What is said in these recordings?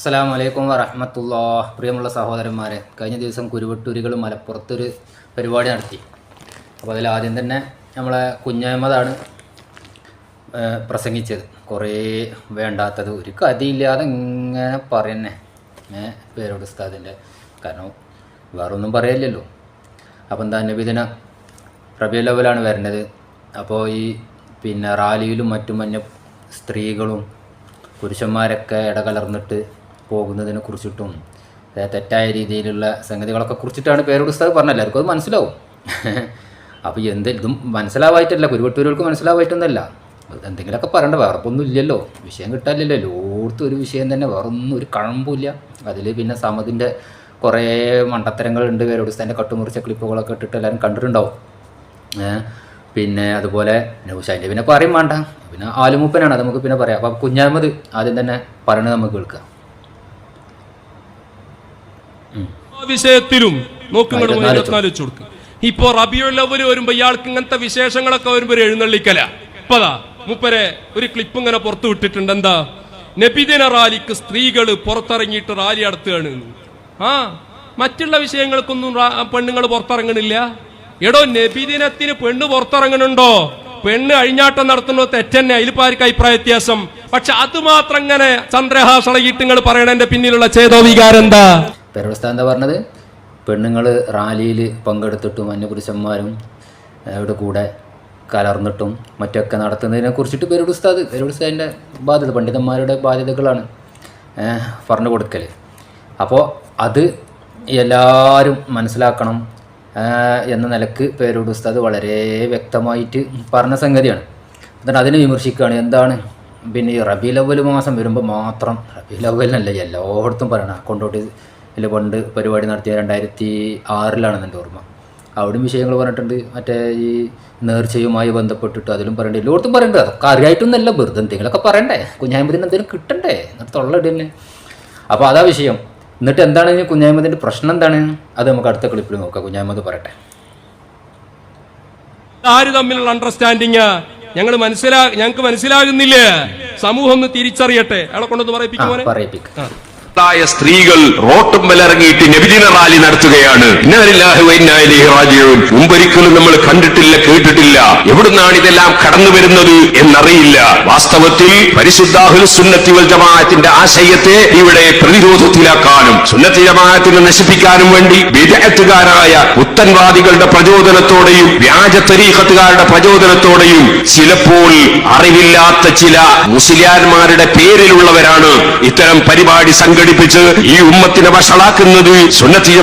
അസ്സലാം വലൈക്കും വറഹമത്തുള്ള പ്രിയമുള്ള സഹോദരന്മാരെ കഴിഞ്ഞ ദിവസം കുരുവട്ടൂരികൾ മലപ്പുറത്തൊരു പരിപാടി നടത്തി. അപ്പോൾ അതിൽ ആദ്യം തന്നെ നമ്മളെ കുഞ്ഞഹമ്മദാണ് പ്രസംഗിച്ചത്. കുറേ വേണ്ടാത്തത് ഒരു കഥയില്ലാതെ ഇങ്ങനെ പറയുന്നേ. ഏ പേരോട് ഉസ്താദിന്റെ. കാരണം വേറൊന്നും പറയില്ലല്ലോ അപ്പം എന്താ നബിദിന റബിയ ലെവലാണ് വരുന്നത് അപ്പോൾ ഈ പിന്നെ റാലിയിലും മറ്റും മഞ്ഞ സ്ത്രീകളും പുരുഷന്മാരൊക്കെ ഇടകലർന്നിട്ട് പോകുന്നതിനെ കുറിച്ചിട്ടും തെറ്റായ രീതിയിലുള്ള സംഗതികളൊക്കെ കുറിച്ചിട്ടാണ് പേരോട് ഉസ്താദ് പറഞ്ഞത്. എല്ലാവർക്കും അത് മനസ്സിലാവും. അപ്പോൾ എന്ത് ഇതും മനസ്സിലാവായിട്ടല്ല കുരുവട്ടൂരുകൾക്ക് മനസ്സിലാവായിട്ടൊന്നല്ല. എന്തെങ്കിലുമൊക്കെ പറയണ്ട വേറെ ഇല്ലല്ലോ. വിഷയം കിട്ടാനില്ലല്ലോ. എല്ലായിടത്തും ഒരു വിഷയം തന്നെ വേറൊന്നും ഒരു കഴമ്പില്ല അതിൽ പിന്നെ സമതിന്റെ കുറേ മണ്ടത്തരങ്ങളുണ്ട്. പേരോട് ഉസ്താദിന്റെ കട്ടുമുറിച്ച ക്ലിപ്പുകളൊക്കെ ഇട്ടിട്ട് എല്ലാവരും കണ്ടിട്ടുണ്ടാവും. പിന്നെ അതുപോലെ നൗഷാന്റെ പിന്നെ പറയും വേണ്ട. പിന്നെ ആലുമൂപ്പനാണ് നമുക്ക് പിന്നെ പറയാം. അപ്പം കുഞ്ഞാമത് ആദ്യം തന്നെ പറയണത് നമുക്ക് കേൾക്കാം ഉം. ആ വിഷയത്തിലും നോക്കുമ്പോൾ ഇരുപത്തിനാല് വെച്ച് കൊടുക്കും. ഇപ്പൊ റബിയുള്ളവര് വരുമ്പോ ഇയാൾക്ക് ഇങ്ങനത്തെ വിശേഷങ്ങളൊക്കെ വരുമ്പോ എഴുന്നള്ളിക്കല. ഇപ്പതാ മുപ്പരെ ഒരു ക്ലിപ്പ് ഇങ്ങനെ പുറത്തു വിട്ടിട്ടുണ്ട്. എന്താ? നബിദിന റാലിക്ക് സ്ത്രീകൾ പുറത്തിറങ്ങിയിട്ട് റാലി നടത്തുകയാണ് ആ മറ്റുള്ള വിഷയങ്ങൾക്കൊന്നും പെണ്ണുങ്ങൾ പുറത്തിറങ്ങണില്ല. എടോ നബിദിനത്തിന് പെണ്ണ് പുറത്തിറങ്ങണുണ്ടോ? പെണ്ണ് അഴിഞ്ഞാട്ടം നടത്തുന്നത് തെറ്റന്നെ അതിലിപ്പാർക്ക് അഭിപ്രായ വ്യത്യാസം? പക്ഷെ അത് മാത്രം ഇങ്ങനെ ചന്ദ്രഹാസളയിട്ട് നിങ്ങൾ പറയണതിന്റെ പിന്നിലുള്ള ചേതോ വികാരം എന്താ? പെരവസ്ഥ എന്താ പറഞ്ഞത്? പെണ്ണുങ്ങൾ റാലിയിൽ പങ്കെടുത്തിട്ടും അന്യപുരുഷന്മാരും അവിടെ കൂടെ കലർന്നിട്ടും മറ്റൊക്കെ നടത്തുന്നതിനെ കുറിച്ചിട്ട് പേരുടെ ഉസ്താദ് ബാധ്യത പണ്ഡിതന്മാരുടെ ബാധ്യതകളാണ് പറഞ്ഞു കൊടുക്കൽ അപ്പോൾ അത് എല്ലാവരും മനസ്സിലാക്കണം എന്ന നിലയ്ക്ക് പേരോട് വളരെ വ്യക്തമായിട്ട് പറഞ്ഞ സംഗതിയാണ്. എന്നിട്ട് അതിനെ വിമർശിക്കുകയാണ് എന്താണ്? പിന്നെ ഈ റബി ലവൽ മാസം വരുമ്പോൾ മാത്രം റബി ലവലിനല്ല എല്ലായിടത്തും പറയണം കൊണ്ടോട്ട് ഇതിൽ പണ്ട് പരിപാടി നടത്തിയ രണ്ടായിരത്തി ആറിലാണെന്ന് എന്റെ ഓർമ്മ. അവിടെയും വിഷയങ്ങൾ പറഞ്ഞിട്ടുണ്ട്. മറ്റേ ഈ നേർച്ചയുമായി ബന്ധപ്പെട്ടിട്ട് അതിലും പറയണ്ടേ. എല്ലായിടത്തും പറയണ്ടേ. അതൊക്കെ അറിയായിട്ടൊന്നല്ല വെറുതെ എന്തെങ്കിലുമൊക്കെ പറയണ്ടേ. കുഞ്ഞായ്മതിന് എന്തെങ്കിലും കിട്ടണ്ടേ? എന്നിട്ട് തൊള്ളയിട് തന്നെ അപ്പോൾ അതാ വിഷയം. എന്നിട്ട് എന്താണ് ഈ കുഞ്ഞായ്മതിന്റെ പ്രശ്നം എന്താണ്? അത് നമുക്ക് അടുത്ത ക്ലിപ്പിൽ നോക്കാം. കുഞ്ഞായ്മത് പറയട്ടെ. ആര് തമ്മിലുള്ള അണ്ടർസ്റ്റാൻഡിങ് ഞങ്ങൾ മനസ്സിലാ ഞങ്ങൾക്ക് മനസ്സിലാകുന്നില്ലേ? സമൂഹം ഒന്ന് തിരിച്ചറിയട്ടെ. അയാളെ കൊണ്ടൊന്ന് ആ പറയിപ്പിക്കുമോനെ പറയിപ്പിക്കും. ായ സ്ത്രീകൾ റോട്ടും റോട്ടുമ്പലിറങ്ങിയിട്ട് നബിദിന റാലി നടത്തുകയാണ്. മുമ്പൊരിക്കലും നമ്മൾ കണ്ടിട്ടില്ല കേട്ടിട്ടില്ല. എവിടുന്നാണ് ഇതെല്ലാം കടന്നു വരുന്നത് എന്നറിയില്ല. വാസ്തവത്തിൽ പരിശുദ്ധാഹുൽ സുന്നത്തി വൽ ജമാഅത്തിന്റെ ആശയത്തെ ഇവിടെ പ്രതിരോധത്തിലാക്കാനും സുന്നത്തി ജമാഅത്തിനെ നശിപ്പിക്കാനും വേണ്ടി വിദഗ്ധകാരായ പുത്തൻവാദികളുടെ പ്രചോദനത്തോടെയും വ്യാജ തരീഖത്തുകാരുടെ പ്രചോദനത്തോടെയും ചിലപ്പോൾ അറിവില്ലാത്ത ചില മുസ്ലിയാന്മാരുടെ പേരിലുള്ളവരാണ് ഇത്തരം പരിപാടി സംഘടിപ്പിച്ച് ഈ ഉമ്മത്തിനെ വഷളാക്കുന്നത് സുന്നത്തി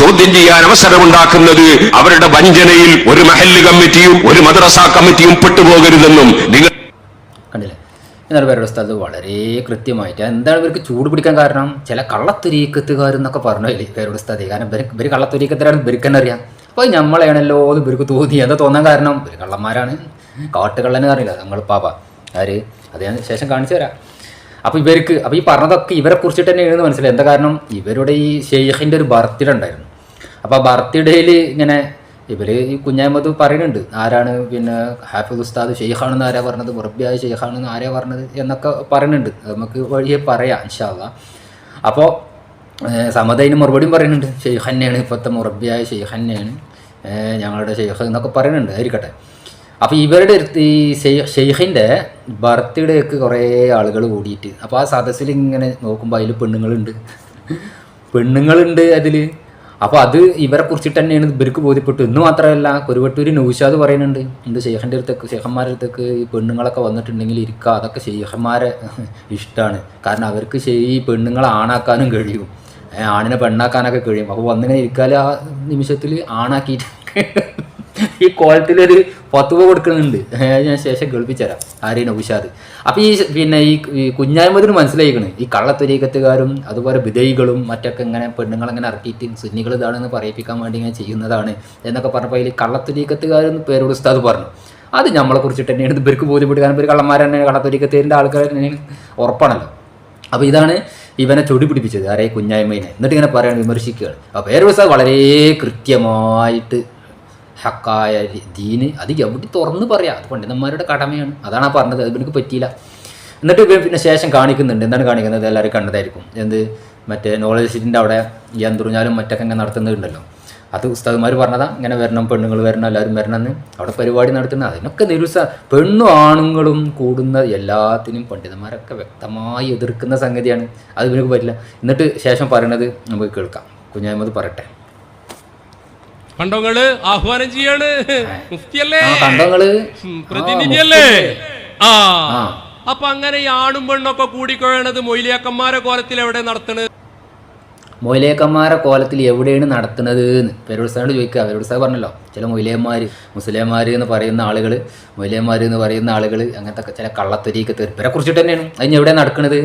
ചോദ്യം ചെയ്യാൻ അവസരമുണ്ടാക്കുന്നത് അവരുടെ വഞ്ചനയിൽ ഒരു മഹല്ല് കമ്മിറ്റിയും ഒരു മദ്രസ കമ്മിറ്റിയും പെട്ടുപോകരുതെന്നും നിങ്ങൾ കണ്ടില്ലേ? എന്നാൽ പേരുടെ സ്ഥലത്ത് വളരെ കൃത്യമായിട്ട് എന്താണ് ഇവർക്ക് ചൂട് പിടിക്കാൻ കാരണം? ചില കള്ളത്തൊരീക്കത്തുകാരെന്നൊക്കെ പറഞ്ഞില്ലേ പേരുടെ സ്ഥലത്ത്. കാരണം ഇവർ ഇവർ കള്ളത്തൊരീക്കത്തിലാണ് ഇവർക്ക് തന്നെ അറിയാം. അപ്പോൾ നമ്മളെയാണല്ലോ എന്ന് ഇവർക്ക് തോന്നി. എന്താ തോന്നാൻ കാരണം? ഇവർ കള്ളന്മാരാണ്. കാട്ടുകള്ളന് അറിയില്ല. നമ്മൾ പാപ്പ ആര്? അത് ഞാൻ ശേഷം കാണിച്ചു തരാം. അപ്പോൾ ഇവർക്ക് അപ്പോൾ ഈ പറഞ്ഞതൊക്കെ ഇവരെ കുറിച്ചിട്ട് തന്നെയാണെന്ന് മനസ്സിലായി. എന്താ കാരണം? ഇവരുടെ ഈ ഷെയ്ഖിന്റെ ഒരു ബർത്ത്ഡേ ഉണ്ടായിരുന്നു. അപ്പോൾ ആ ബർത്ത്ഡേയിൽ ഇങ്ങനെ ഇവർ ഈ കുഞ്ഞാമത് പറയുന്നുണ്ട്. ആരാണ് പിന്നെ ഹാഫിദ് ഉസ്താദ് ഷെയ്ഖാണെന്ന് ആരാ പറഞ്ഞത്? മുറബിയായ ഷെയ്ഖാണെന്ന് ആരാ പറഞ്ഞത്? എന്നൊക്കെ പറയുന്നുണ്ട്. നമുക്ക് വഴിയെ പറയാം ഇൻഷാല്ല അപ്പോൾ സമതയിന് മറുപടിയും പറയുന്നുണ്ട്. ഷെയ്ഖന്നെയാണ് ഇപ്പോഴത്തെ മുറബിയായ ഷെയ്ഖന്നെയാണ് ഞങ്ങളുടെ ഷെയ്ഖ് എന്നൊക്കെ പറയുന്നുണ്ട്. ആയിരിക്കട്ടെ. അപ്പോൾ ഇവരുടെ ഈ ഷെയ്ഖിന്റെ ബർത്ത്ഡേക്ക് കുറേ ആളുകൾ കൂടിയിട്ട്. അപ്പോൾ ആ സദസ്സിൽ ഇങ്ങനെ നോക്കുമ്പോൾ അതിൽ പെണ്ണുങ്ങളുണ്ട്. പെണ്ണുങ്ങളുണ്ട് അതിൽ അപ്പോൾ അത് ഇവരെ കുറിച്ചിട്ട് തന്നെയാണ് ഇവർക്ക് ബോധ്യപ്പെട്ടു ഇന്ന് മാത്രമല്ല കുരുവട്ടൂര് നൗഷാദ് പറയുന്നുണ്ട്. എന്ത് ഷെയ്ഖിന്റെ അടുത്തേക്ക് ഷെയ്ഖന്മാരുടെ അടുത്തേക്ക് ഈ പെണ്ണുങ്ങളൊക്കെ വന്നിട്ടുണ്ടെങ്കിൽ ഇരിക്കുക അതൊക്കെ ഷെയ്ഖന്മാരെ ഇഷ്ടമാണ് കാരണം അവർക്ക് ഈ പെണ്ണുങ്ങളെ ആണാക്കാനും കഴിയും. ആണിനെ പെണ്ണാക്കാനൊക്കെ കഴിയും. അപ്പോൾ വന്നിങ്ങനെ ഇരിക്കാൽ ആ നിമിഷത്തിൽ ആണാക്കിയിട്ട് ഈ കോലത്തിലൊരു പത്തുവ കൊടുക്കുന്നുണ്ട്. ഏ, ഞാൻ ശേഷം കേൾപ്പിച്ചു തരാം ആരെയും ഉഷാദ്. അപ്പോൾ ഈ പിന്നെ ഈ കുഞ്ഞായ്മതിന് മനസ്സിലായിക്കണ്. ഈ കള്ളത്തൊരീക്കത്തുകാരും അതുപോലെ വിധേയികളും മറ്റൊക്കെ ഇങ്ങനെ പെണ്ണുങ്ങളങ്ങനെ ഇറക്കിയിട്ട് സുന്നികൾ ഇതാണെന്ന് പറയിപ്പിക്കാൻ വേണ്ടി ഇങ്ങനെ ചെയ്യുന്നതാണ് എന്നൊക്കെ പറഞ്ഞപ്പോൾ അതിൽ കള്ളത്തുരീക്കത്തുകാരെന്ന് പേരോട് ഉസ്താദ് പറഞ്ഞു. അത് നമ്മളെ കുറിച്ചിട്ട് തന്നെയാണ്. ഇവർക്ക് ബോധ്യപ്പെടുക്കാൻ ഇവർ കള്ളന്മാർ തന്നെ കള്ളത്തൊരീക്കത്തേരിന്റെ ആൾക്കാർ തന്നെയാണ് ഉറപ്പാണല്ലോ. അപ്പോൾ ഇതാണ് ഇവനെ ചൊടി പിടിപ്പിച്ചത് ആരെ? കുഞ്ഞായ്മയിനെ എന്നിട്ട് ഇങ്ങനെ പറയാൻ വിമർശിക്കുകയാണ്. അപ്പോൾ പേരോട് ഉസ്താദ് വളരെ കൃത്യമായിട്ട് ഹക്കായ ദീന് അത് എവിടെ തുറന്ന് പറയാം? അത് പണ്ഡിതന്മാരുടെ കടമയാണ്. അതാണ് ആ പറഞ്ഞത്. അത് എനിക്ക് പറ്റിയില്ല. എന്നിട്ട് ഇവൻ പിന്നെ ശേഷം കാണിക്കുന്നുണ്ട്. എന്താണ് കാണിക്കുന്നത്? എല്ലാവരും കണ്ടതായിരിക്കും. എന്ത്? മറ്റേ നോളജ് സിറ്റിന്റെ അവിടെ ഈ അന്തുറിഞ്ഞാലും മറ്റൊക്കെ ഇങ്ങനെ നടത്തുന്നുണ്ടല്ലോ അത് ഉസ്താദുമാർ പറഞ്ഞതാ. ഇങ്ങനെ വരണം പെണ്ണുങ്ങൾ വരണം എല്ലാവരും വരണം എന്ന് അവിടെ പരിപാടി നടത്തുന്നത് അതിനൊക്കെ നിരുസ പെണ്ണും ആണുങ്ങളും കൂടുന്ന എല്ലാത്തിനും പണ്ഡിതന്മാരൊക്കെ വ്യക്തമായി എതിർക്കുന്ന സംഗതിയാണ്. അത് ഇവർക്ക് പറ്റില്ല. എന്നിട്ട് ശേഷം പറയണത് നമുക്ക് കേൾക്കാം. കുഞ്ഞായ്മത് പറയട്ടെ. കണ്ടോങ്ങൾ ആഹ്വാനം ചെയ്യാണ്. മുഫ്തിയല്ലേ? പ്രതിനിധിയല്ലേ? ആ. അപ്പൊ അങ്ങനെ ഈ ആണും പെണ്ണൊക്കെ കൂടിക്കൊഴണത് മൊയിലിയാക്കന്മാരെ കോലത്തിൽ എവിടെ നടത്തണത് മൊയിലേക്കന്മാരെ കോലത്തിൽ എവിടെയാണ് നടത്തുന്നത് എന്ന്. പേരോത്സാഹോട് ചോദിക്കുക. പേരോത്സാഹ് പറഞ്ഞല്ലോ ചില മൊയിലേമാർ മുസ്ലിംമാർ എന്ന് പറയുന്ന ആളുകൾ മൊയിലേമാർ എന്ന് പറയുന്ന ആളുകൾ അങ്ങനത്തെ ചില കള്ളത്തൊരിയൊക്കെ തെറിപ്പരെ കുറിച്ചിട്ട് തന്നെയാണ്. അതിന് എവിടെയാണ് നടക്കുന്നത്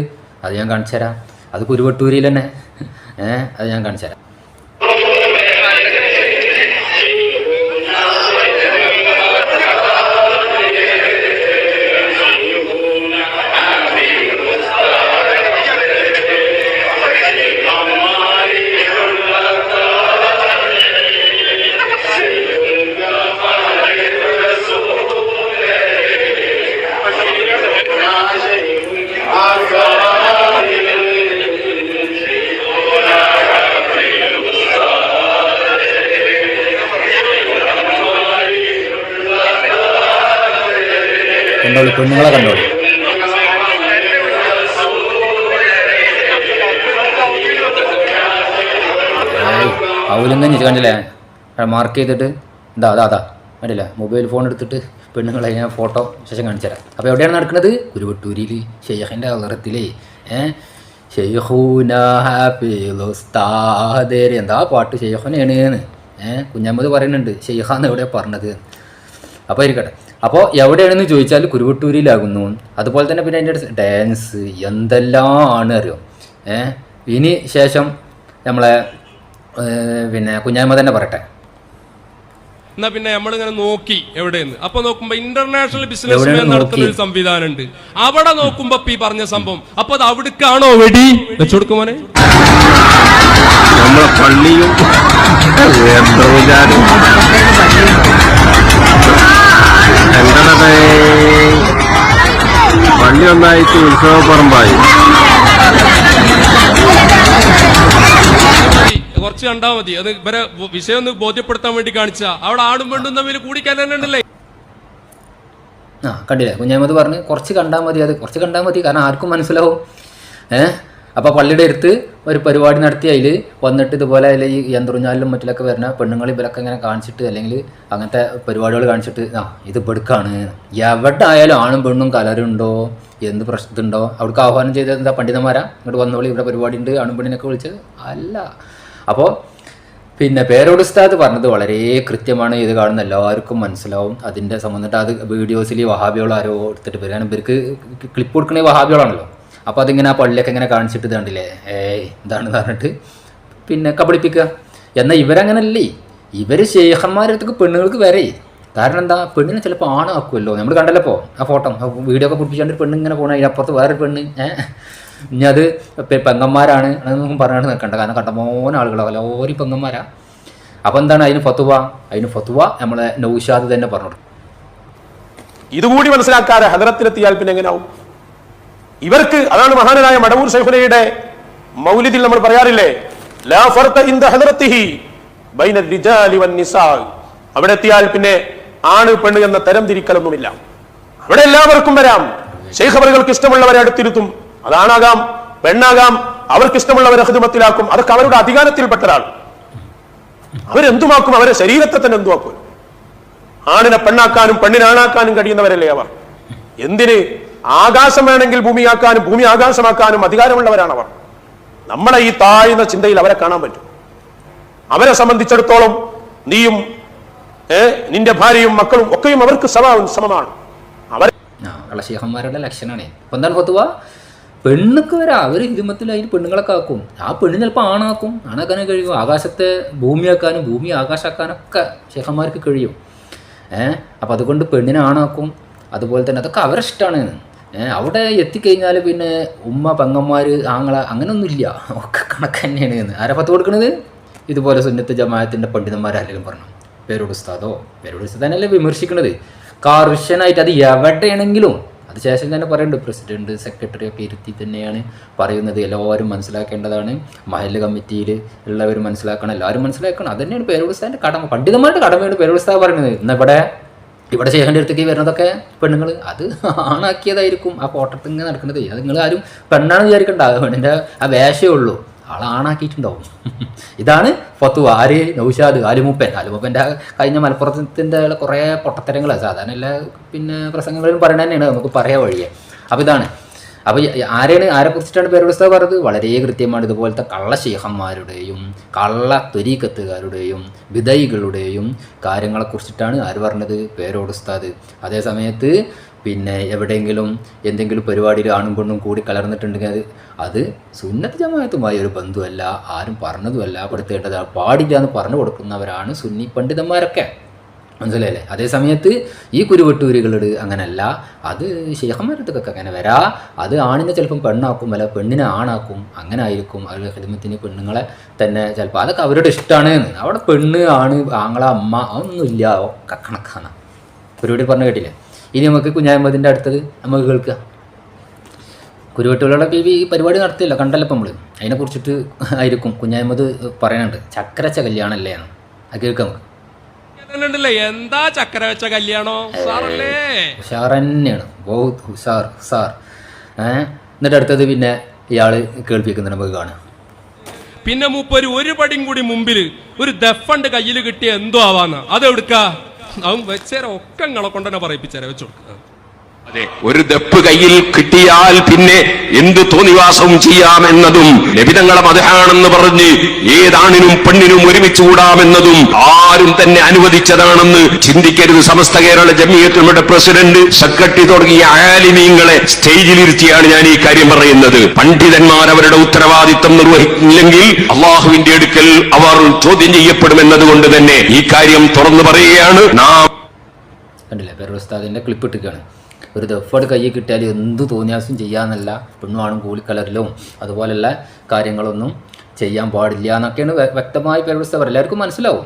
അത് ഞാൻ കാണിച്ചു തരാം അത് കുരുവട്ടൂരിൽ തന്നെ. ഏഹ് അത് ഞാൻ കാണിച്ചു തരാം കണ്ടോളൂ കുഞ്ഞുങ്ങളെ കണ്ടോളൂ. അവലും കണ്ടില്ലേ. മാർക്ക് ചെയ്തിട്ട് എന്താ അതാ അതാ കണ്ടില്ല? മൊബൈൽ ഫോൺ എടുത്തിട്ട് പെണ്ണുങ്ങളെ ഞാൻ ഫോട്ടോ ശേഷം കാണിച്ചു തരാം. അപ്പോൾ എവിടെയാണ് നടക്കുന്നത്? കുരുവട്ടൂരിൽ ഷെയ്ഖിന്റെ അലറത്തിലേ ഏഹ് ഷെയ്ഖൂന ഹാഫിലുസ്താദേര് എന്താ പാട്ട് ഷെയ്ഖുനാണ് ഏഹ് കുഞ്ഞമ്മത് പറയുന്നുണ്ട് ഷെയ്ഖാന്ന് എവിടെയാണ് പറഞ്ഞത്? അപ്പോൾ ഇരിക്കട്ടെ അപ്പോൾ എവിടെയാണെന്ന് ചോദിച്ചാൽ കുരുവട്ടൂരിലാകുന്നു. അതുപോലെ തന്നെ പിന്നെ അതിന്റെ ഡാൻസ് എന്തെല്ലാം ആണ് അറിയോ? ഏഹ് ഇനി ശേഷം നമ്മളെ പിന്നെ കുഞ്ഞായ്മ തന്നെ പറയട്ടെ. എന്നാ പിന്നെ നമ്മളിങ്ങനെ നോക്കി എവിടെയെന്ന്. അപ്പൊ നോക്കുമ്പോ ഇന്റർനാഷണൽ ബിസിനസ് നടത്തുന്ന ഒരു സംവിധാനം ഉണ്ട് അവിടെ നോക്കുമ്പോ ഈ പറഞ്ഞ സംഭവം. അപ്പൊ അത് അവിടേക്കാണോ വെടി? വെച്ചുകൊടുക്കുമോനെ നമ്മളെ പള്ളിയും പള്ളി ഒന്നായിട്ട് ഉത്സവപ്പറമ്പായി. കുറച്ച് കണ്ടാ മതി. അത് ഇവരെ വിഷയം ഒന്ന് ബോധ്യപ്പെടുത്താൻ വേണ്ടി കാണിച്ച. അവിടെ ആടും പെണ്ണും തമ്മിൽ കൂടിക്കല്ലേ ആ കണ്ടില്ലേ? കുഞ്ഞാമത് പറഞ്ഞ് കുറച്ച് കണ്ടാൽ മതി അത് കുറച്ച് കണ്ടാൽ മതി കാരണം ആർക്കും മനസ്സിലാവും. ഏ? അപ്പോൾ പള്ളിയുടെ അടുത്ത് ഒരു പരിപാടി നടത്തി അതിൽ വന്നിട്ട് ഇതുപോലെ അതിൽ ഈ യന്ത്രുഞ്ഞാലിലും മറ്റിലൊക്കെ വരുന്ന പെണ്ണുങ്ങൾ ഇവരൊക്കെ ഇങ്ങനെ കാണിച്ചിട്ട് അല്ലെങ്കിൽ അങ്ങനത്തെ പരിപാടികൾ കാണിച്ചിട്ട് ആ ഇത് പെടുക്കാണ് എവിടെ ആയാലും ആണും പെണ്ണും കലരുണ്ടോ? എന്ത് പ്രശ്നത്തുണ്ടോ അവിടേക്ക് ആഹ്വാനം ചെയ്ത എന്താ പണ്ഡിതന്മാരാ? ഇങ്ങോട്ട് വന്നോളി ഇവിടെ പരിപാടി ഉണ്ട് ആണും പെണ്ണിനൊക്കെ വിളിച്ച്? അല്ല. അപ്പോൾ പിന്നെ പേരോട് ഉസ്താദ് പറഞ്ഞത് വളരെ കൃത്യമാണ് ഇത് കാണുന്ന എല്ലാവർക്കും മനസ്സിലാവും. അതിന്റെ സംബന്ധിട്ട് അത് വീഡിയോസിൽ വഹാബികൾ ആരോ എടുത്തിട്ട് വരികയാണ്. ഇവർക്ക് ക്ലിപ്പ് കൊടുക്കണേ വഹാബികളാണല്ലോ. അപ്പോൾ അതിങ്ങനെ ആ പള്ളിയൊക്കെ ഇങ്ങനെ കാണിച്ചിട്ട് ഇതാണ്ടില്ലേ ഏ ഇതാണെന്ന് പറഞ്ഞിട്ട്. പിന്നെ കബളിപ്പിക്കുക എന്നാൽ ഇവരങ്ങനല്ലേ? ഇവർ ശേഖന്മാരടുത്തേക്ക് പെണ്ണുങ്ങൾക്ക് വരെ. കാരണം എന്താ? പെണ്ണിനെ ചിലപ്പോൾ ആണാക്കുമല്ലോ നമ്മൾ കണ്ടല്ലോ ആ ഫോട്ടോ. വീഡിയോ ഒക്കെ പിടിപ്പിച്ചുകൊണ്ട് പെണ്ണ് ഇങ്ങനെ പോകണം അതിനപ്പുറത്ത് വേറൊരു പെണ്ണ്. ഇനി അത് പെങ്ങന്മാരാണ് എന്നൊന്നും പറയാണ്ട് നിൽക്കണ്ട. കാരണം കണ്ടമോന ആളുകളോ. ഓരോ പെങ്ങന്മാരാ. അപ്പോൾ എന്താണ് അതിന് ഫത്തുവ അതിന് ഫത്തുവ നമ്മളെ നൗഷാദ് തന്നെ പറഞ്ഞു ഇതുകൂടി മനസ്സിലാക്കാതെ ഹദറത്തിലെത്തിയാൽ പിന്നെ എങ്ങനെയാവും ഇവർക്ക് അതാണ് മഹാനായ മടവൂർ ശൈഖുനയുടെ മൗലിദിൽ നമ്മൾ പറയാറില്ലേ അവിടെ എത്തിയാൽ പിന്നെ ആണ് പെണ്ണ് എന്ന തരം തിരിക്കലൊന്നുമില്ല. അവിടെ എല്ലാവർക്കും വരാം. ശൈഖബറുകൾക്ക് ഇഷ്ടമുള്ളവരെ അടുത്തിരുത്തും. അതാണാകാം പെണ്ണാകാം അവർക്ക് ഇഷ്ടമുള്ളവരെ ഹൃദമത്തിലാക്കും അതൊക്കെ അവരുടെ അധികാരത്തിൽപ്പെട്ടതാണ്. അവരെന്തുമാക്കും? അവരെ ശരീരത്തെ തന്നെ എന്തുമാക്കും? ആണിനെ പെണ്ണാക്കാനും പെണ്ണിനാണാക്കാനും കഴിയുന്നവരല്ലേ അവർ? എന്തിന്? ആകാശം വേണമെങ്കിൽ ഭൂമിയാക്കാനും ഭൂമി ആകാശമാക്കാനും അധികാരമുള്ളവരാണ് അവർ. നമ്മളെ ഈ താഴ്ന്ന ചിന്തയിൽ അവരെ കാണാൻ പറ്റും. അവരെ സംബന്ധിച്ചിടത്തോളം നീയും നിന്റെ ഭാര്യയും മക്കളും ഒക്കെയും അവർക്ക് സമാവും സമമാണ്. കള്ളശേഖന്മാരുടെ ലക്ഷണമാണ് പെണ്ണുക്ക് വരാം അവർ ഹിരുമത്തിൽ അതിന് പെണ്ണുങ്ങളൊക്കെ ആക്കും ആ പെണ്ണ് ചിലപ്പോൾ ആണാക്കും. ആണാക്കാനും കഴിയും. ആകാശത്തെ ഭൂമിയാക്കാനും ഭൂമി ആകാശാക്കാനൊക്കെ ശേഖന്മാർക്ക് കഴിയും. ഏഹ് അപ്പം അതുകൊണ്ട് പെണ്ണിനെ ആണാക്കും. അതുപോലെ തന്നെ അതൊക്കെ അവരെ ഇഷ്ടമാണ് ഏഹ് അവിടെ എത്തിക്കഴിഞ്ഞാൽ പിന്നെ ഉമ്മ പെങ്ങന്മാർ ആങ്ങള അങ്ങനെയൊന്നുമില്ല ഒക്കെ കണക്ക് തന്നെയാണ് എന്ന്. ആരാ പത്ത് കൊടുക്കുന്നത് ഇതുപോലെ സുന്നത്ത് ജമാഅത്തിന്റെ പണ്ഡിതന്മാരാരെങ്കിലും പറഞ്ഞു. പേരോട് ഉസ്താദോ? പേരോട് ഉസ്താദനല്ലേ വിമർശിക്കുന്നത് കർശനായിട്ട് അത് എവിടെയാണെങ്കിലും അത് ശേഷം തന്നെ പറയുന്നുണ്ട് പ്രസിഡന്റ് സെക്രട്ടറി ഒക്കെ ഇരുത്തി തന്നെയാണ് പറയുന്നത്. എല്ലാവരും മനസ്സിലാക്കേണ്ടതാണ്. മഹല്ല് കമ്മിറ്റിയിൽ ഉള്ളവർ മനസ്സിലാക്കണം. എല്ലാവരും മനസ്സിലാക്കണം. അത് തന്നെയാണ് പേരുസ്ഥാന്റെ കടമ. പണ്ഡിതന്മാരുടെ കടമയാണ് പേരുസ്ഥാ പറയുന്നത്. ഇന്ന് ഇവിടെ ശേഖരന്റെ അടുത്തേക്ക് വരുന്നതൊക്കെ പെണ്ണുങ്ങൾ അത് ആണാക്കിയതായിരിക്കും. ആ ഫോട്ടോത്തിൽ ഇങ്ങനെ നടക്കുന്നത്. അത് നിങ്ങൾ ആരും പെണ്ണാണ് വിചാരിക്കണ്ട. പെണ്ണിന്റെ ആ വേഷമേ ഉള്ളൂ. ആളാണാക്കിയിട്ടുണ്ടാവും ഇതാണ് പത്തു ആര്? നൗഷാദ്. ആലുമൂപ്പൻ. ആലുമൂപ്പന്റെ കഴിഞ്ഞ മലപ്പുറത്തിന്റെ കുറേ പൊട്ടത്തരങ്ങളാണ് സാധാരണ എല്ലാ പിന്നെ പ്രസംഗങ്ങളിലും പറയണ തന്നെയാണ്. നമുക്ക് പറയാൻ വഴിയെ. അപ്പോൾ ഇതാണ്. അപ്പോൾ ആരെയാണ് ആരെ കുറിച്ചിട്ടാണ് പേരുസ്തക പറഞ്ഞത്? വളരെ കൃത്യമാണ്. ഇതുപോലത്തെ കള്ള ശേഖന്മാരുടെയും കള്ള ത്വരീക്കത്തുകാരുടെയും വിധൈകളുടെയും കാര്യങ്ങളെക്കുറിച്ചിട്ടാണ് ആര് പറഞ്ഞത്? പേരോടുസ്താദ് അതേ സമയത്ത് പിന്നെ എവിടെയെങ്കിലും എന്തെങ്കിലും പരിപാടിയിൽ ആണും പെണ്ണും കൂടി കലർന്നിട്ടുണ്ടെങ്കിൽ അത് അത് സുന്നത്ത് ജമാഅത്തുമായി ഒരു ബന്ധുവല്ല ആരും പറഞ്ഞതുമല്ല പെടുത്തേണ്ടത് പാടില്ല എന്ന് പറഞ്ഞു കൊടുക്കുന്നവരാണ് സുന്നി പണ്ഡിതന്മാരൊക്കെ. മനസ്സിലായില്ലേ? അതേ സമയത്ത് ഈ കുരുവെട്ടൂരുകളുടെ അങ്ങനല്ല. അത് ശേഖന്മാരടുത്തൊക്കെ അങ്ങനെ വരാ. അത് ആണിനെ ചിലപ്പം പെണ്ണാക്കും അല്ല പെണ്ണിനെ ആണാക്കും അങ്ങനെ ആയിരിക്കും. അവരുടെ ഹിദമത്തിന് പെണ്ണുങ്ങളെ തന്നെ ചിലപ്പോൾ അതൊക്കെ അവരുടെ ഇഷ്ടമാണ് അവിടെ പെണ്ണ് ആണ് ആങ്ങള അമ്മ ഒന്നുമില്ല. ഒക്കെ കണക്കാണ്. പരിപാടി പറഞ്ഞു കേട്ടില്ലേ? ഇനി നമുക്ക് കുഞ്ഞായ്മതിന്റെ അടുത്തത് നമുക്ക് കേൾക്കുക കുരുവെട്ടുകളുടെ ഈ പരിപാടി നടത്തിയില്ല കണ്ടല്ലോ നമ്മൾ അതിനെ കുറിച്ചിട്ട് ആയിരിക്കും കുഞ്ഞായ്മത് പറയുന്നുണ്ട് ചക്രച്ച കല്യാണമല്ലേ അത് കേൾക്കാം നമുക്ക്. ഉണ്ടല്ലേ? എന്താ ചക്കര വെച്ച കല്യാണോ? സാറല്ലേ ഉഷാർ തന്നെയാണ് ബഹുത് ഉഷാർ. ഹുഷാർ ഏഹ് എന്നിട്ട് അടുത്തത് പിന്നെ ഇയാൾ കേൾപ്പിക്കുന്നുണ്ട് നമുക്ക് കാണാം. പിന്നെ മൂപ്പര് ഒരു പടിയും കൂടി മുമ്പിൽ ഒരു ദഫണ്ട് കയ്യിൽ കിട്ടിയ എന്തോ ആവാന്ന്. അതെടുക്ക അവൻ വെച്ചേരം ഒക്കെ നിങ്ങളെ കൊണ്ടുതന്നെ പറയിപ്പിച്ചേരെ. വെച്ചു കൊടുക്ക അതെ ഒരു ദപ്പ് കയ്യിൽ കിട്ടിയാൽ പിന്നെ എന്ത് തോന്നിവാസവും ചെയ്യാമെന്നതും ലഭിതങ്ങളെ മതഹാണെന്ന് പറഞ്ഞ് ഏതാണിനും പെണ്ണിനും ഒരുമിച്ച് കൂടാമെന്നതും ആരും തന്നെ അനുവദിച്ചതാണെന്ന് ചിന്തിക്കരുത് സമസ്ത കേരള ജമിയത്തുമയുടെ പ്രസിഡന്റ് സെക്രട്ടറി തുടങ്ങിയ ആലിമീങ്ങളെ സ്റ്റേജിലിരുത്തിയാണ് ഞാൻ ഈ കാര്യം പറയുന്നത്. പണ്ഡിതന്മാർ അവരുടെ ഉത്തരവാദിത്തം നിർവഹിക്കില്ലെങ്കിൽ അള്ളാഹുവിന്റെ അടുക്കൽ അവർ ചോദ്യം ചെയ്യപ്പെടുമെന്നതുകൊണ്ട് തന്നെ ഈ കാര്യം തുറന്നു പറയുകയാണ്. നാം കണ്ടില്ല? ക്ലിപ്പ് ഇട്ടിക്കാണ് ഒരു ദഫ്ഫോട് കയ്യിൽ കിട്ടിയാൽ എന്ത് തോന്നിയാസും ചെയ്യാന്നല്ല. പെണ്ണുവാണും കൂലിക്കലറിലും അതുപോലെയുള്ള കാര്യങ്ങളൊന്നും ചെയ്യാൻ പാടില്ല എന്നൊക്കെയാണ് വ്യ- വ്യക്തമായി പെരുസ്ത പറയുക എല്ലാവർക്കും മനസ്സിലാവും.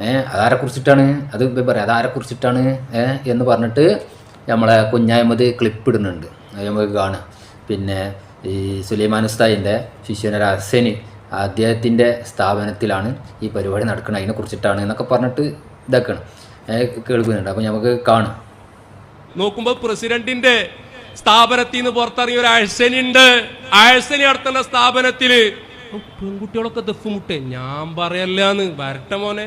ഏഹ് അതാരെ കുറിച്ചിട്ടാണ്? അത് പറയാം അതാരെ കുറിച്ചിട്ടാണ്? ഏഹ് എന്ന് പറഞ്ഞിട്ട് നമ്മളെ കുഞ്ഞായ്മത് ക്ലിപ്പ് ഇടുന്നുണ്ട്. നമുക്ക് കാണാം. പിന്നെ ഈ സുലൈമാൻ ഉസ്താദിന്റെ ശിശുവിനൊരു ഹസന് അദ്ദേഹത്തിന്റെ സ്ഥാപനത്തിലാണ് ഈ പരിപാടി നടക്കുന്നത് അതിനെ കുറിച്ചിട്ടാണ് എന്നൊക്കെ പറഞ്ഞിട്ട് ഇതാക്കണം. കേൾക്കുന്നുണ്ട്. അപ്പോൾ നമുക്ക് കാണാം. നോക്കുമ്പോൾ പ്രസിഡന്റിന്റെ സ്ഥാപനത്തിൽ നിന്ന് പുറത്തിറങ്ങിയ ഒരു അഴ്സനുണ്ട് അഴ്സനി നടത്തുന്ന സ്ഥാപനത്തിൽ പെൺകുട്ടികളൊക്കെ ദഫ് മുട്ടേ ഞാൻ പറയല്ലാന്ന്. വരട്ട മോനെ.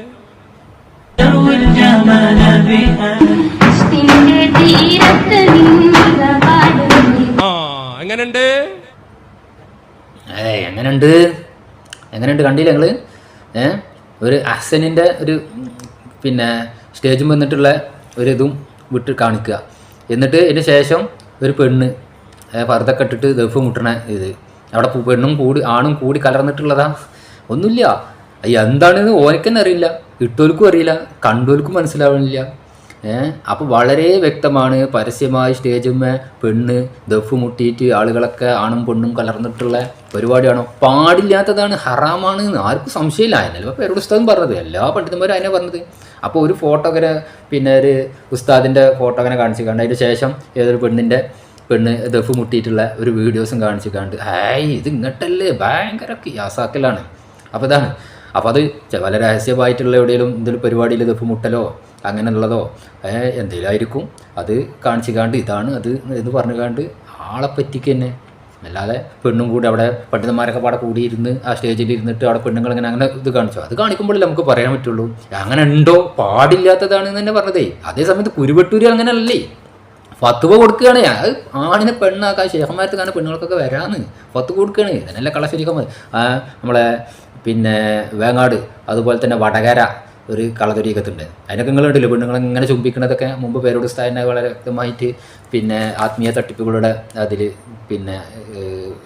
ആ എങ്ങനെയുണ്ട് എങ്ങനെയുണ്ട് എങ്ങനെയുണ്ട് കണ്ടില്ല ഞങ്ങൾ ഏ ഒരു അഹ്സനിന്റെ ഒരു പിന്നെ സ്റ്റേജിൽ വന്നിട്ടുള്ള ഒരു ഇതും വിട്ട് കാണിക്കുക. എന്നിട്ട് ഇതിന് ശേഷം ഒരു പെണ്ണ് പർദ്ദൊക്കെ ഇട്ടിട്ട് ദഫ് മുട്ടണ ഇത്. അവിടെ പെണ്ണും കൂടി ആണും കൂടി കലർന്നിട്ടുള്ളതാ. ഒന്നുമില്ല. എന്താണെന്ന് ഓനക്കെന്നെ അറിയില്ല. ഇട്ടോൽക്കും അറിയില്ല. കണ്ടോൽക്കും മനസ്സിലാവുന്നില്ല ഏഹ് അപ്പോൾ വളരെ വ്യക്തമാണ് പരസ്യമായി സ്റ്റേജുമ്മേ പെണ്ണ് ദഫ് മുട്ടിയിട്ട് ആളുകളൊക്കെ ആണും പെണ്ണും കലർന്നിട്ടുള്ള പരിപാടിയാണോ? പാടില്ലാത്തതാണ്. ഹറാമാണ് ആർക്കും സംശയമില്ല. അതിനല്ല പേരുടെ പുസ്തകം പറഞ്ഞത്. എല്ലാ പണ്ഡിതന്മാരും അതിനെ പറഞ്ഞത്. അപ്പോൾ ഒരു ഫോട്ടോ അങ്ങനെ പിന്നെ ഒരു ഉസ്താദിന്റെ ഫോട്ടോ അങ്ങനെ കാണിച്ച് കണ്ട് അതിന് ശേഷം ഏതൊരു പെണ്ണിന്റെ പെണ്ണ് ദഫ് മുട്ടിയിട്ടുള്ള ഒരു വീഡിയോസും കാണിച്ചു കണ്ട് ഹായ് ഇത് ഇങ്ങോട്ടല്ലേ? ഭയങ്കര യാസാക്കലാണ് അപ്പോൾ ഇതാണ്. അപ്പോൾ അത് പല രഹസ്യമായിട്ടുള്ള എവിടെയെങ്കിലും എന്തെങ്കിലും പരിപാടിയിൽ ദഫ് മുട്ടലോ അങ്ങനെയുള്ളതോ എന്തെങ്കിലും ആയിരിക്കും. അത് കാണിച്ചു കണ്ട് ഇതാണ് അത് എന്ന് പറഞ്ഞു കാണ്ട് ആളെ പറ്റിക്ക് തന്നെ അല്ലാതെ പെണ്ണും കൂടി അവിടെ പണ്ഡിതന്മാരൊക്കെ പാടെ കൂടിയിരുന്ന് ആ സ്റ്റേജിൽ ഇരുന്നിട്ട് അവിടെ പെണ്ണുങ്ങൾ ഇങ്ങനെ അങ്ങനെ ഇത് കാണിച്ചു. അത് കാണിക്കുമ്പോഴല്ലേ നമുക്ക് പറയാൻ പറ്റുള്ളൂ. അങ്ങനെ ഉണ്ടോ? പാടില്ലാത്തതാണെന്ന് തന്നെ പറഞ്ഞതേ. അതേ സമയത്ത് കുരുവട്ടൂര് അങ്ങനെയല്ലേ? ഫത്തുവ കൊടുക്കുകയാണ്. അത് ആണിനെ പെണ്ണാക്കാൻ ശേഖന്മാരത്ത് കാണാൻ പെണ്ണുങ്ങൾക്കൊക്കെ വരാന്ന് ഫത്ത് കൊടുക്കുകയാണ്. ഇതിനല്ല കളശരിക്കാൻ നമ്മളെ പിന്നെ വേങ്ങാട് അതുപോലെ തന്നെ വടകര ഒരു കളതൊരീക്കത്തുണ്ട് അതിനൊക്കെ നിങ്ങളുണ്ടല്ലോ പെണ്ണുങ്ങൾ ഇങ്ങനെ ചുംബിക്കുന്നതൊക്കെ മുമ്പ് പേരോട് സ്ഥാനം വളരെ വ്യക്തമായിട്ട് പിന്നെ ആത്മീയ തട്ടിപ്പുകളുടെ അതിൽ പിന്നെ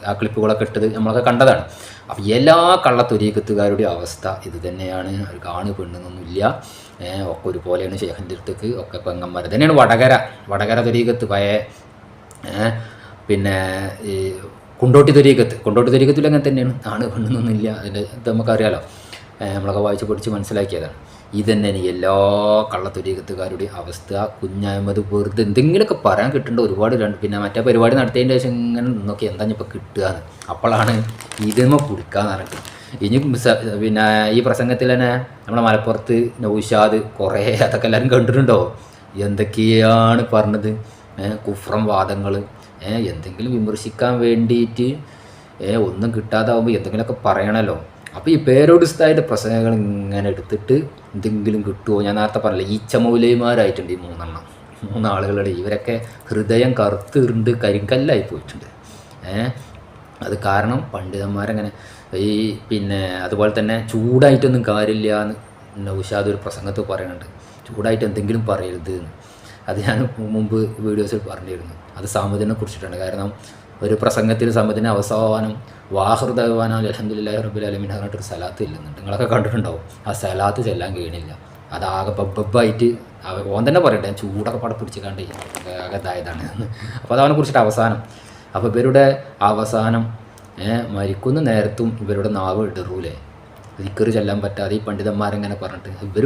ആ ക്ലിപ്പുകളൊക്കെ ഇട്ടത് നമ്മളൊക്കെ കണ്ടതാണ്. അപ്പോൾ എല്ലാ കള്ളത്തൊരീക്കത്തുകാരുടെ അവസ്ഥ ഇത് തന്നെയാണ്. അവർ കാണു പെണ്ണുന്നൊന്നുമില്ല ഒക്കെ ഒരുപോലെയാണ് ശേഖരന്റെ അടുത്തേക്ക് ഒക്കെ പെങ്ങന്മാർ തന്നെയാണ് വടകര. വടകര തൊരീകത്ത് പഴയ പിന്നെ ഈ കുണ്ടോട്ടി തൊരീക്കത്ത് കുണ്ടോട്ടി തൊരീക്കത്തിൽ അങ്ങനെ തന്നെയാണ്. ആണ് പെണ്ണുന്നൊന്നുമില്ല അതിന്റെ ഇത് നമുക്കറിയാലോ. നമ്മളൊക്കെ വായിച്ച് പഠിച്ച് മനസ്സിലാക്കിയതാണ്. ഇതന്നെ ഇനി എല്ലാ കള്ളത്തുരീകത്തുകാരുടെയും അവസ്ഥ കുഞ്ഞായ്മത് വെറുതെ എന്തെങ്കിലുമൊക്കെ പറയാൻ കിട്ടേണ്ട ഒരുപാട് രണ്ട് പിന്നെ മറ്റേ പരിപാടി നടത്തിയതിന്റെ ശേഷം ഇങ്ങനെ നോക്കി എന്താ ഇപ്പോൾ കിട്ടുകയെന്ന് അപ്പോഴാണ് ഇതെന്നെ കുടിക്കാന്ന് പറഞ്ഞിട്ട്. ഇനി പിന്നെ ഈ പ്രസംഗത്തിൽ തന്നെ നമ്മുടെ മലപ്പുറത്ത് നൗഷാദ് കുറേ അതൊക്കെ എല്ലാവരും കണ്ടിട്ടുണ്ടോ? എന്തൊക്കെയാണ് പറഞ്ഞത്? കുഫ്രം വാദങ്ങൾ എന്തെങ്കിലും വിമർശിക്കാൻ വേണ്ടിയിട്ട് ഒന്നും കിട്ടാതാവുമ്പോൾ എന്തെങ്കിലുമൊക്കെ പറയണമല്ലോ അപ്പോൾ ഈ പേരോടിസ്ഥായിട്ട് പ്രസംഗങ്ങൾ ഇങ്ങനെ എടുത്തിട്ട് എന്തെങ്കിലും കിട്ടുമോ ഞാൻ നേരത്തെ പറഞ്ഞില്ല ഈച്ചമൂലയന്മാരായിട്ടുണ്ട് ഈ മൂന്നെണ്ണം. മൂന്നാളുകളുടെ ഇവരൊക്കെ ഹൃദയം കറുത്തിരുണ്ട് കരിങ്കല്ലായി പോയിട്ടുണ്ട്. അത് കാരണം പണ്ഡിതന്മാരങ്ങനെ ഈ പിന്നെ അതുപോലെ തന്നെ ചൂടായിട്ടൊന്നും കാര്യമില്ല എന്ന് നൗഷാദ് ഒരു പ്രസംഗത്ത് പറയുന്നുണ്ട്. ചൂടായിട്ട് എന്തെങ്കിലും പറയരുത് എന്ന്. അത് ഞാൻ മുമ്പ് വീഡിയോസിൽ പറഞ്ഞിരുന്നു. അത് സാമൂഹ്യനെ കുറിച്ചിട്ടാണ് കാരണം ഒരു പ്രസംഗത്തിൽ സമ്പത്തിന് അവസാനം വാഹൃദവാന അലഹമുല്ലാ അലമിൻ പറഞ്ഞിട്ടൊരു സലാത്ത് ഇല്ലെന്നുണ്ട് നിങ്ങളൊക്കെ കണ്ടിട്ടുണ്ടാവും. ആ സലാത്ത് ചെല്ലാൻ കഴിയണില്ല. അതാകെ ബബ്ബായിട്ട് ഓൻ തന്നെ പറയട്ടെ ഞാൻ ചൂടൊക്കെ പാടെ പിടിച്ച് കണ്ട് ആകെ അപ്പോൾ അതവനെ കുറിച്ചിട്ട് അവസാനം. അപ്പോൾ ഇവരുടെ അവസാനം മരിക്കുന്ന നേരത്തും ഇവരുടെ നാവ് ഇടറൂലേ? ദിക്കറ് ചെല്ലാൻ പറ്റാതെ ഈ പണ്ഡിതന്മാരെങ്ങനെ പറഞ്ഞിട്ട് ഇവർ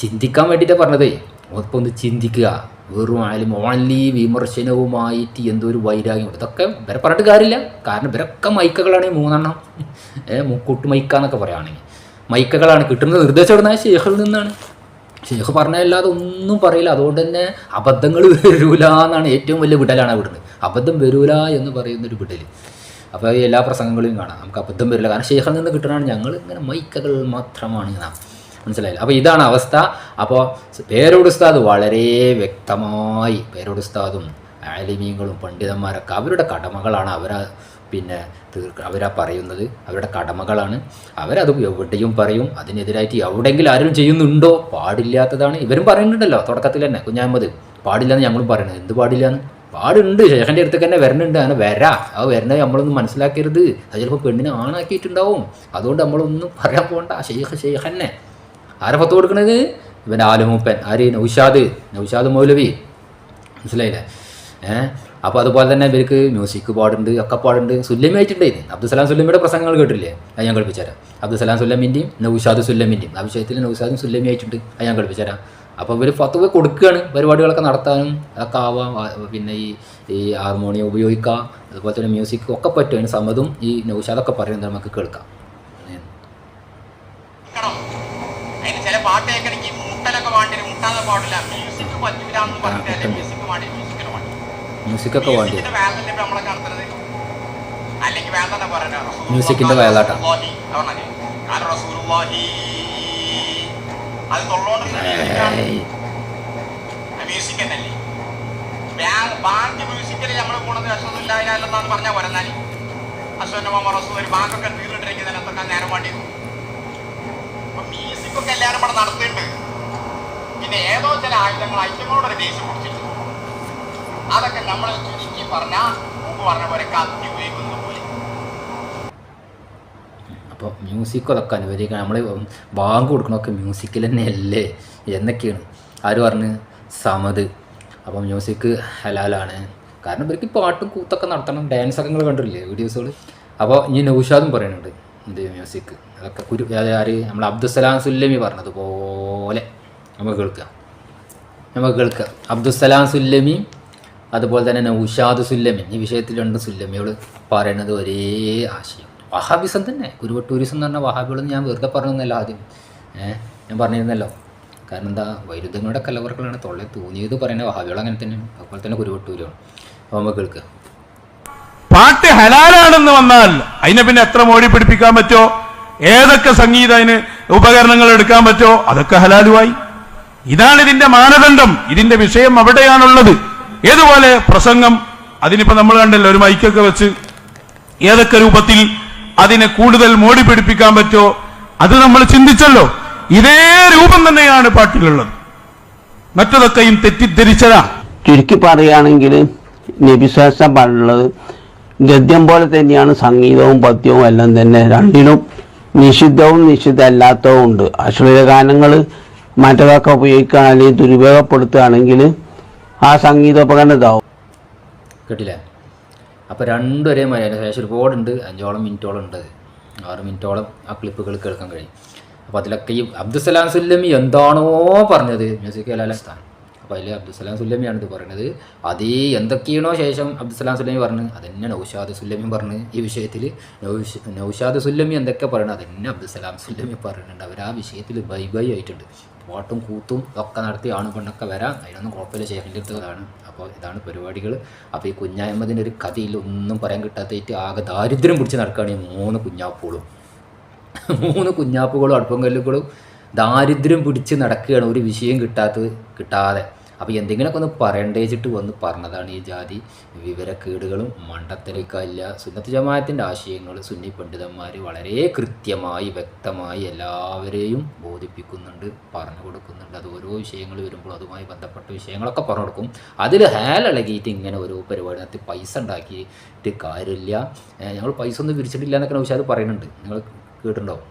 ചിന്തിക്കാൻ വേണ്ടിയിട്ടാണ് പറഞ്ഞതേ. ഒപ്പം ഒന്ന് ചിന്തിക്കുക. വെറും ആയാലും ഓൺലി വിമർശനവുമായിട്ട് എന്തോ ഒരു വൈരാഗ്യം. ഇതൊക്കെ ഇവരെ പറഞ്ഞിട്ട് കാര്യമില്ല. കാരണം ഇവരൊക്കെ മൈക്കകളാണ് ഈ മൂന്നെണ്ണം. മുക്കൂട്ട് മൈക്ക എന്നൊക്കെ പറയുകയാണെങ്കിൽ മൈക്കകളാണ് കിട്ടുന്ന നിർദ്ദേശം ഇടുന്ന ഷേഖിൽ നിന്നാണ്. ഷേഖ് പറഞ്ഞല്ലാതെ ഒന്നും പറയില്ല. അതുകൊണ്ട് തന്നെ അബദ്ധങ്ങൾ വരൂല എന്നാണ് ഏറ്റവും വലിയ വിടലാണ് വിടുന്നത് അബദ്ധം വരൂല എന്ന് പറയുന്ന ഒരു വിടൽ അപ്പോൾ എല്ലാ പ്രസംഗങ്ങളിലും കാണാം. നമുക്ക് അബദ്ധം വരില്ല. കാരണം ഷേഖിൽ നിന്ന് കിട്ടണതാണ് ഞങ്ങൾ ഇങ്ങനെ മൈക്കകൾ മാത്രമാണ് ഇങ്ങനെ മനസ്സിലായില്ല. അപ്പോൾ ഇതാണ് അവസ്ഥ. അപ്പോൾ പേരോട് ഉസ്താദ് വളരെ വ്യക്തമായി പേരോട് ഉസ്താദും ആലിമീങ്ങളും പണ്ഡിതന്മാരൊക്കെ അവരുടെ കടമകളാണ് അവർ പിന്നെ തീർക്ക അവരാ പറയുന്നത്. അവരുടെ കടമകളാണ്. അവരത് എവിടെയും പറയും. അതിനെതിരായിട്ട് എവിടെയെങ്കിലും ആരും ചെയ്യുന്നുണ്ടോ? പാടില്ലാത്തതാണ്. ഇവരും പറയുന്നുണ്ടല്ലോ തുടക്കത്തിൽ തന്നെ കുഞ്ഞാമത്. പാടില്ലെന്ന് ഞങ്ങളും പറയുന്നത് എന്ത് പാടില്ലാന്ന്? പാടുണ്ട്. ശേഖന്റെ അടുത്തേക്ക് തന്നെ വരണുണ്ട്. അങ്ങനെ വരാ. അത് വരുന്നത് നമ്മളൊന്നും മനസ്സിലാക്കരുത്. അത് ചിലപ്പോൾ പെണ്ണിനെ ആണാക്കിയിട്ടുണ്ടാവും. അതുകൊണ്ട് നമ്മളൊന്നും പറയാൻ പോകണ്ട ശേഖ ഷെയ്ഖ് തന്നെ ആരെ പത്ത് കൊടുക്കണത്? ഇവൻ ആലുമൂപ്പൻ ആര്? നൗഷാദ്. നൗഷാദ് മൗലവി. മനസ്സിലായില്ലേ? ഏഹ് അപ്പോൾ അതുപോലെ തന്നെ ഇവർക്ക് മ്യൂസിക് പാടുണ്ട് ഒക്കെ പാടുണ്ട് അബ്ദുൽ അബ്ദുസലാം സുല്ലമിയുടെ പ്രസംഗങ്ങൾ കേട്ടില്ലേ? അത് ഞാൻ കളിപ്പിച്ചുതരാം അബ്ദുസലാം സുല്ലമിന്റെയും നൗഷാദ് സുല്ലമിന്റെയും ആ വിഷയത്തിൽ നൗഷാദും സുല്ലമിയായിട്ടുണ്ട് അത് ഞാൻ കളിപ്പിച്ചുതരാം അപ്പോൾ ഇവർ ഫത്തുവ കൊടുക്കുകയാണ് പരിപാടികളൊക്കെ നടത്താനും അതൊക്കെ ആവാം. പിന്നെ ഈ ഈ ഹാർമോണിയം ഉപയോഗിക്കാം. അതുപോലെ തന്നെ മ്യൂസിക് ഒക്കെ പറ്റും. അതിന് സമ്മതും ഈ നൗഷാദൊക്കെ പറയുന്നത് നമുക്ക് കേൾക്കാം. ചില പാട്ട് കേൾക്കണമെങ്കിൽ മുട്ടലൊക്കെ വേണ്ടി. മുട്ടാതെ പാടില്ല. മ്യൂസിക് പറ്റില്ല എന്ന് പറഞ്ഞിട്ടല്ലേ മ്യൂസിക് വേണ്ടി മ്യൂസിക്കിന് വേണ്ടി മ്യൂസിക്കൊക്കെ വേണ്ടി നമ്മളെ നടത്തുന്നത് അല്ലെങ്കിൽ വേദന പറയണ? മ്യൂസിക്കിന്റെ വയലാട്ടാ. അത് തൊള്ളോണ്ട് ഏയ്. മ്യൂസിക് തന്നെയല്ലേ? ബാങ്ക് മ്യൂസിക്കൽ നമ്മൾ പോണത് പറഞ്ഞാൽ പോരെന്നാലും അശ്വന്റെ റസൂൽ ഒരു ബാങ്കൊക്കെ തീർന്നിട്ടിരിക്കുന്നതിനൊക്കെ നേരം വേണ്ടി മ്യൂസിക് ഒക്കെ എല്ലാവരും ഇവിടെ നടത്തിയിട്ടുണ്ട് പിന്നെ ഏതോ ചില ആയുധങ്ങൾ ഐറ്റങ്ങളോട് ഒരു ദേഷ്യം പിടിച്ചിട്ട് അതൊക്കെ നമ്മൾ ചുരുക്കി പറഞ്ഞാൽ മുമ്പ് പറഞ്ഞ പോലെ കത്തി ഉപയോഗിക്കുന്ന പോലെ. അപ്പോൾ മ്യൂസിക് അതൊക്കെ അനുവദിക്കണം. നമ്മൾ ബാങ്ക് കൊടുക്കണമൊക്കെ മ്യൂസിക്കിൽ തന്നെയല്ലേ? എന്നൊക്കെയാണ്. ആര് പറഞ്ഞ്? സമത് അപ്പോൾ മ്യൂസിക് ഹലാലാണ്. കാരണം ഇവർക്ക് പാട്ടും കൂത്തൊക്കെ നടത്തണം. ഡാൻസൊക്കെ നിങ്ങൾ കണ്ടിട്ടില്ലേ വീഡിയോസുകൾ അപ്പോൾ ഇനി നൗഷാദും പറയുന്നുണ്ട്. ഇത് മ്യൂസിക് അതൊക്കെ കുരു ആര്? നമ്മൾ അബ്ദുസലാം സുല്ലമി പറഞ്ഞതുപോലെ നമുക്ക് കേൾക്കാം. നമുക്ക് കേൾക്കാം. അബ്ദുസലാം സുല്ലമി അതുപോലെ തന്നെ നൗഷാദ് സുല്ലമി ഈ വിഷയത്തിൽ രണ്ട് സുല്ലമികൾ പറയുന്നത് ഒരേ ആശയം. വഹാബിസം തന്നെ. കുരുവട്ടൂരിസം എന്ന് പറഞ്ഞാൽ വഹാബികളെന്ന് ഞാൻ വെറുതെ പറഞ്ഞതല്ല ആദ്യം. ഞാൻ പറഞ്ഞിരുന്നല്ലോ. കാരണം എന്താ? വൈരുദ്ധ്യങ്ങളുടെ കലവർക്കളാണ് തൊള്ളെ തോന്നിയത് പറയുന്ന വഹാബികൾ അങ്ങനെ തന്നെയാണ്. അതുപോലെ തന്നെ കുരുവട്ടൂരാണ് അപ്പോൾ നമുക്ക് കേൾക്കുക പാട്ട് ഹലാലാണെന്ന് വന്നാൽ അതിനെ പിന്നെ എത്ര മോടി പിടിപ്പിക്കാൻ പറ്റോ ഏതൊക്കെ സംഗീത അതിന് ഉപകരണങ്ങൾ എടുക്കാൻ പറ്റോ അതൊക്കെ ഹലാലുമായി. ഇതാണ് ഇതിന്റെ മാനദണ്ഡം. ഇതിന്റെ വിഷയം അവിടെയാണുള്ളത്. ഏതുപോലെ പ്രസംഗം അതിനിപ്പോ നമ്മൾ കണ്ടല്ലോ ഒരു മൈക്കൊക്കെ വെച്ച് ഏതൊക്കെ രൂപത്തിൽ അതിനെ കൂടുതൽ മോടി പിടിപ്പിക്കാൻ പറ്റോ അത് നമ്മൾ ചിന്തിച്ചല്ലോ. ഇതേ രൂപം തന്നെയാണ് പാട്ടിലുള്ളത്. മറ്റതൊക്കെയും തെറ്റിദ്ധരിച്ചതാ. ചുരുക്കി പറയുകയാണെങ്കിൽ നബിസാസ പാടുള്ളത് ഗദ്യം പോലെ തന്നെയാണ് സംഗീതവും പദ്യവും എല്ലാം തന്നെ രണ്ടിനും നിഷിദ്ധവും നിഷിദ്ധമല്ലാത്തതും ഉണ്ട്. അശ്ലീല ഗാനങ്ങൾ മറ്റതൊക്കെ ഉപയോഗിക്കുകയാണ് അല്ലെങ്കിൽ ദുരുപയോഗപ്പെടുത്തുകയാണെങ്കിൽ ആ സംഗീതോപകരണം ഇതാവും. കേട്ടില്ലേ? അപ്പോൾ രണ്ടും ഒരേ മാതിരി അതിന് ശേഷം ഒരുപാടുണ്ട്. അഞ്ചോളം മിനിറ്റോളം ഉണ്ട്. ആറ് മിനിറ്റോളം ആ ക്ലിപ്പുകൾ കേൾക്കാൻ കഴിയും. അപ്പോൾ അതിലൊക്കെ ഈ അബ്ദുസലാം സുല്ലമി എന്താണോ പറഞ്ഞത് മ്യൂസിക് കലാല അതിൽ അബ്ദുസലാം സുല്ലമിയാണ് ഇത് പറയുന്നത് അത് എന്തൊക്കെയാണോ ശേഷം അബ്ദുസലാം സുല്ലമി പറഞ്ഞു അതന്നെ നൗഷാദ് സുല്ലമി പറഞ്ഞു ഈ വിഷയത്തിൽ നൗഷ നൗഷാദ് സുല്ലമി എന്തൊക്കെ പറയണം അതന്നെ അബ്ദുസലാം സുല്ലമി പറയുന്നുണ്ട് അവർ ആ വിഷയത്തിൽ ബൈ ബൈ ആയിട്ടുണ്ട്. പാട്ടും കൂത്തും ഒക്കെ നടത്തി ആണ് പെണ്ണൊക്കെ വരാം. അതിനൊന്നും കുഴപ്പമില്ല. അടുത്തതാണ് അപ്പോൾ ഇതാണ് പരിപാടികൾ അപ്പോൾ ഈ കുഞ്ഞായ്മതിന്റെ ഒരു കഥയിൽ ഒന്നും പറയാൻ കിട്ടാത്തതായിട്ട് ആകെ ദാരിദ്ര്യം പിടിച്ച് നടക്കുകയാണ് ഈ മൂന്ന് കുഞ്ഞാപ്പുകളും. മൂന്ന് കുഞ്ഞാപ്പുകളും അടുപ്പം കല്ലുകളും ദാരിദ്ര്യം പിടിച്ച് നടക്കുകയാണ്. ഒരു വിഷയം കിട്ടാത്തത് കിട്ടാതെ. അപ്പോൾ എന്തെങ്കിലുമൊക്കെ ഒന്ന് പറയണ്ടേച്ചിട്ട് വന്ന് പറഞ്ഞതാണ് ഈ ജാതി വിവരക്കേടുകളും മണ്ടത്തരക്കല്ല സുന്നത്ത് ജമാഅത്തിന്റെ ആശയങ്ങൾ സുന്നി പണ്ഡിതന്മാർ വളരെ കൃത്യമായി വ്യക്തമായി എല്ലാവരെയും ബോധിപ്പിക്കുന്നുണ്ട് പറഞ്ഞു കൊടുക്കുന്നുണ്ട്. അത് ഓരോ വിഷയങ്ങൾ വരുമ്പോൾ അതുമായി ബന്ധപ്പെട്ട വിഷയങ്ങളൊക്കെ പറഞ്ഞു കൊടുക്കും. അതിൽ ഹാലിളകിയിട്ട് ഇങ്ങനെ ഓരോ പരിപാടി നടത്തി പൈസ ഉണ്ടാക്കിയിട്ട് കാര്യമില്ല. ഞങ്ങൾ പൈസ ഒന്നും പിരിച്ചിട്ടില്ല എന്നൊക്കെ അത് പറയുന്നുണ്ട്. നിങ്ങൾ കേട്ടിട്ടുണ്ടാവും.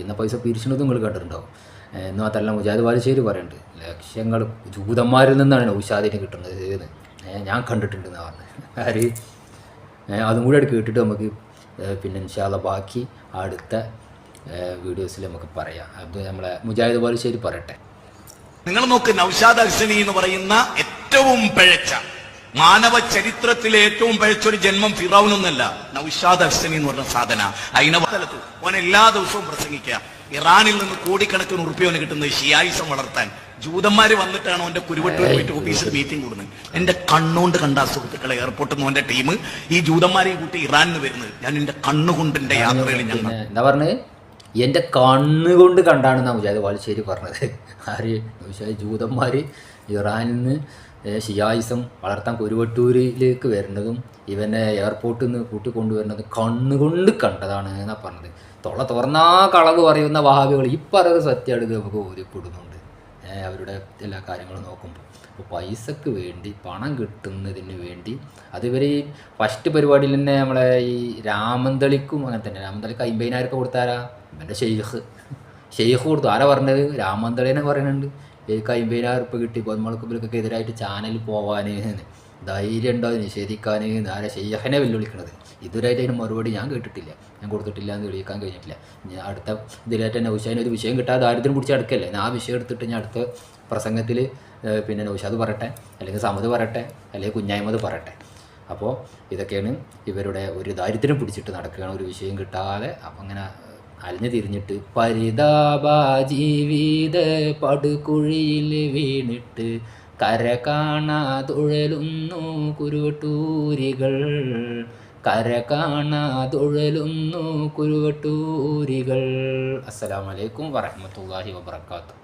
ഇന്ന പൈസ പിരിച്ചിട്ടുണ്ടെന്ന് നിങ്ങൾ കേട്ടിട്ടുണ്ടോ ഏഹ് എന്ന് മാത്രമല്ല മുജാദ് ബാലുശ്ശേരി പറയുന്നുണ്ട് ലക്ഷ്യങ്ങൾ ജൂതന്മാരിൽ നിന്നാണ് നൗഷാദിന് കിട്ടുന്നത് എന്ന്. ഞാൻ കണ്ടിട്ടുണ്ട് എന്ന് പറഞ്ഞു ആര്? അതും കൂടി കേട്ടിട്ട് നമുക്ക് പിന്നെ ഇൻഷാല്ല ബാക്കി അടുത്ത വീഡിയോസിൽ നമുക്ക് പറയാം. അത് നമ്മളെ മുജാഹിദ് ബാലുശ്ശേരി പറയട്ടെ. നിങ്ങൾ നോക്ക് നൌഷാദ് അഹ്സനി എന്ന് പറയുന്ന ഏറ്റവും പിഴച്ച മാനവ ചരിത്രത്തിലെ ഏറ്റവും പഴച്ച ഒരു ജന്മം ഫിറാവുന്നല്ല നൌഷാദ് അഹ്സനി എന്ന് പറഞ്ഞ സാധന. അതിനെ ഓൻ എല്ലാ ദിവസവും പ്രസംഗിക്കുക. ഇറാനിൽ നിന്ന് കോടിക്കണക്കിന് ഉറുപ്പിയോന് കിട്ടുന്നത് ഷിയായിസം വളർത്താൻ ജൂതന്മാർ വന്നിട്ടാണ് അവന്റെ കുരുവട്ടൂർ പോയിട്ട് ഓഫീസിൽ മീറ്റിംഗ് കൂടുന്നത്. എന്റെ കണ്ണുകൊണ്ട് കണ്ട സുഹൃത്തുക്കളെ എയർപോർട്ടിൽ നിന്ന് അവന്റെ ടീം ഈ ജൂതന്മാരെയും കൂട്ടി ഇറാനിൽ വരുന്നത്. ഞാൻ എന്റെ കണ്ണുകൊണ്ട് എന്റെ യാത്രയിൽ ഞാൻ എന്താ പറഞ്ഞത് എന്റെ കണ്ണുകൊണ്ട് കണ്ടാണ് കണ്ടാണെന്നാണ് മുജാഹിദ് ശരി പറഞ്ഞത്. ആര്? മുജാഹിദ് ജൂതന്മാർ ഇറാനിൽ നിന്ന് ഷിയായിസം വളർത്താൻ കുരുവട്ടൂരിലേക്ക് വരുന്നതും ഇവനെ എയർപോർട്ടിൽ നിന്ന് കൂട്ടിക്കൊണ്ടുവരുന്നതും കണ്ണുകൊണ്ട് കണ്ടതാണ് എന്നാണ് പറഞ്ഞത്. തൊള്ള തുറന്നാ കളവ് പറയുന്ന വഹാബികൾ ഈ പറയുന്ന സത്യമായിട്ട് നമുക്ക് ഓരിപ്പെടുന്നുണ്ട് അവരുടെ എല്ലാ കാര്യങ്ങളും നോക്കുമ്പോൾ അപ്പോൾ പൈസക്ക് വേണ്ടി പണം കിട്ടുന്നതിന് വേണ്ടി അതിവർ ഈ ഫസ്റ്റ് പരിപാടിയിൽ തന്നെ നമ്മളെ ഈ രാമന്തളിക്കും അങ്ങനെ തന്നെ. രാമന്തളിക്ക് അമ്പതിനായിരം കൊടുത്താരാ? ഇവന്റെ ഷെയ്ഖ് ഷെയ്ഖ് കൊടുത്തു. ആരാ പറഞ്ഞത്? രാമന്തളിനെ പറയുന്നുണ്ട്. എനിക്ക് അമ്പതിനായിരം ഉറുപ്പ് കിട്ടി. പൊന്മളക്കുമ്പലൊക്കെ എതിരായിട്ട് ചാനലിൽ പോവാൻ ധൈര്യം ഉണ്ടോ നിഷേധിക്കാൻ? നേരെ ഷെയ്ഖനെ വെല്ലുവിളിക്കണത്. ഇതുവരായിട്ട് അതിന് മറുപടി ഞാൻ കേട്ടിട്ടില്ല. ഞാൻ കൊടുത്തിട്ടില്ല എന്ന് തെളിയിക്കാൻ കഴിഞ്ഞിട്ടില്ല. ഞാൻ അടുത്ത ഇതിലായിട്ട് നൗഷാദിന് ഒരു വിഷയം കിട്ടാതെ ദാരിദ്ര്യം പിടിച്ച് അടുക്കല്ലേ ഞാൻ ആ വിഷയം എടുത്തിട്ട് ഞാൻ അടുത്ത പ്രസംഗത്തിൽ പിന്നെ നൗഷാദ് പറയട്ടെ അല്ലെങ്കിൽ സമത് പറയട്ടെ അല്ലെങ്കിൽ കുഞ്ഞായ്മത് പറയട്ടെ. അപ്പോൾ ഇതൊക്കെയാണ് ഇവരുടെ ഒരു ദാരിദ്ര്യം പിടിച്ചിട്ട് നടക്കുകയാണ്. ഒരു വിഷയം കിട്ടാതെ അപ്പം അങ്ങനെ അലിഞ്ഞു തിരിഞ്ഞിട്ട് പരിതാപ ജീവിത പടുകുഴിയിൽ വീണിട്ട് കര കാണാതുഴലുന്നു കുരുവട്ടൂരികൾ. കര കാണാതുഴലുന്നു കുരുവട്ടൂരികൾ. അസ്സലാമലൈക്കും വറഹമത്തല്ലാഹി വബർക്കാത്തു